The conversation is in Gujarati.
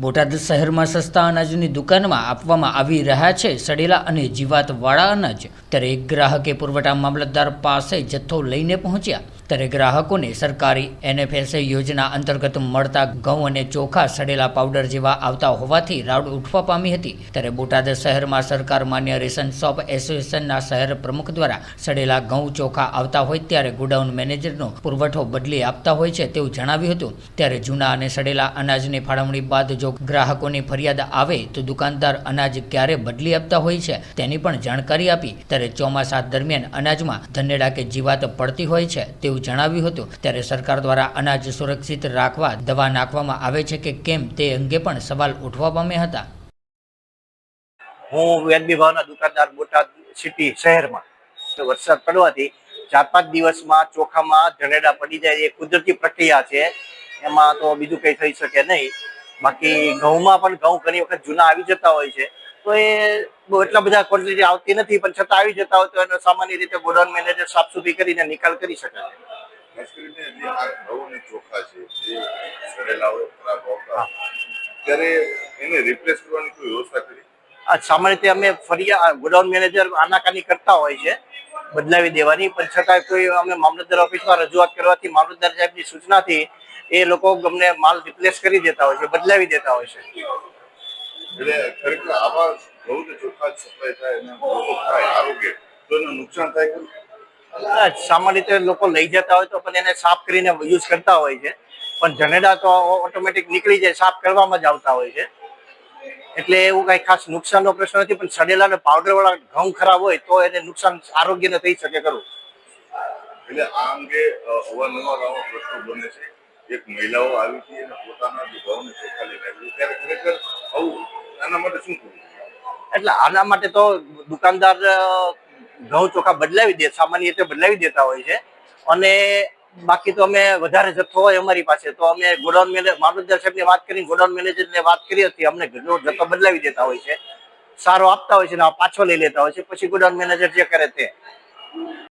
બોટાદ શહેરમાં સસ્તા અનાજની દુકાનમાં આપવામાં આવી રહ્યા છે સડેલા અને જીવાતવાળા અનાજ. ત્યારે એક ગ્રાહકે પુરવઠા મામલતદાર પાસે જથ્થો લઈને પહોંચ્યા. ત્યારે ગ્રાહકોને સરકારી એનએફએસએ યોજના અંતર્ગત મળતા ઘઉં અને ચોખા સડેલા પાવડર જેવા આવતા હોવાથી રાડ ઉઠવા પામી હતી. ત્યારે બોટાદ શહેરમાં સરકાર માન્ય રેશન શોપ એસોસિએશનના શહેર પ્રમુખ દ્વારા સડેલા ઘઉં, ચોખા આવતા હોય ત્યારે ગોડાઉન મેનેજરનો પુરવઠો બદલી આપતા હોય છે તેવું જણાવ્યું હતું. ત્યારે જૂના અને સડેલા અનાજની ફાળવણી બાદ જો ગ્રાહકોની ફરિયાદ આવે તો દુકાનદાર અનાજ ક્યારે બદલી આપતા હોય છે તેની પણ જાણકારી આપી. ત્યારે ચોમાસા દરમિયાન અનાજમાં ધનેડા કે જીવાત પડતી હોય છે તેવું જણાવ્યું હતું. ત્યારે સરકાર દ્વારા અનાજ સુરક્ષિત રાખવા દવા નાખવામાં આવે છે કે કેમ તે અંગે પણ સવાલ ઉઠવા પામ્યા હતા. હું વેદબી ભાવના દુકાનદાર બોટાદ સિટી શહેરમાં. વરસાદ પડવાથી ચાર પાંચ દિવસમાં ચોખામાં જણેડા પડી જાય એ કુદરતી પ્રક્રિયા છે. એમાં તો બીજું કંઈ થઈ શકે નહીં. બાકી ઘઉંમાં પણ ઘઉં ઘણી વખત જૂના આવી જતા હોય છે. તો એ એટલા બધા ક્વોન્ટિટી આવતી નથી પણ છતાં આવી જતા હોય તો એનો સામાન્ય રીતે ગોડાઉન મેનેજર સાફસૂફી કરીને નિકાલ કરી ચોખા છે સામાન્ય રીતે અમે ફરિયાદ ગોડાઉન મેનેજર આનાકાની કરતા હોય છે. બદલાવી દેવાની. પણ છતાં કોઈ અમે મામલતદાર ઓફિસમાં રજૂઆત કરવાથી મામલતદાર સાહેબની સૂચનાથી એ લોકો ગમને માલ રિપ્લેસ કરી દેતા હોય છે બદલાવી દેતા હોય છે. એટલે ખરેખર આવા ઘઉં ચોખા સપ્લાય થાય અને લોકો ખાય આરોગ્ય તો એનું નુકસાન થાય સામાન્ય રીતે લોકો લઈ જતા હોય તો પણ એને સાફ કરીને યુઝ કરતા હોય છે. પણ જનેડા તો ઓટોમેટિક નીકળી જાય સાફ કરવામાં જ આવતા હોય છે. એટલે એવું કઈ ખાસ નુકસાનનો પ્રશ્ન નથી પણ સડેલા અને પાવડર વાળા ઘઉં ખરાબ હોય તો એને નુકસાન આરોગ્યને થઈ શકે ખરું. એટલે આ અંગે અવારનવાર આવા પ્રશ્નો બને છે. એક મહિલાઓ આવી હતી અને પોતાના જે ઘઉં ને ચોખા લઈને આવી ત્યારે ખરેખર આવું આના માટે શું કરવું? એટલે આના માટે તો દુકાનદાર ઘઉં ચોખા બદલાવી દે સામાન્ય રીતે બદલાવી દેતા હોય છે. અને બાકી તો અમે વધારે જથ્થો હોય અમારી પાસે. તો અમે ગોડાઉન મેનેજર મામલતદાર સાહેબને વાત કરી ગોડાઉન મેનેજરને વાત કરી હતી. અમને ઘરનો જથ્થો બદલાવી દેતા હોય છે. સારો આપતા હોય છે ને પાછો લઈ લેતા હોય છે. પછી ગોડાઉન મેનેજર જે કરે તે.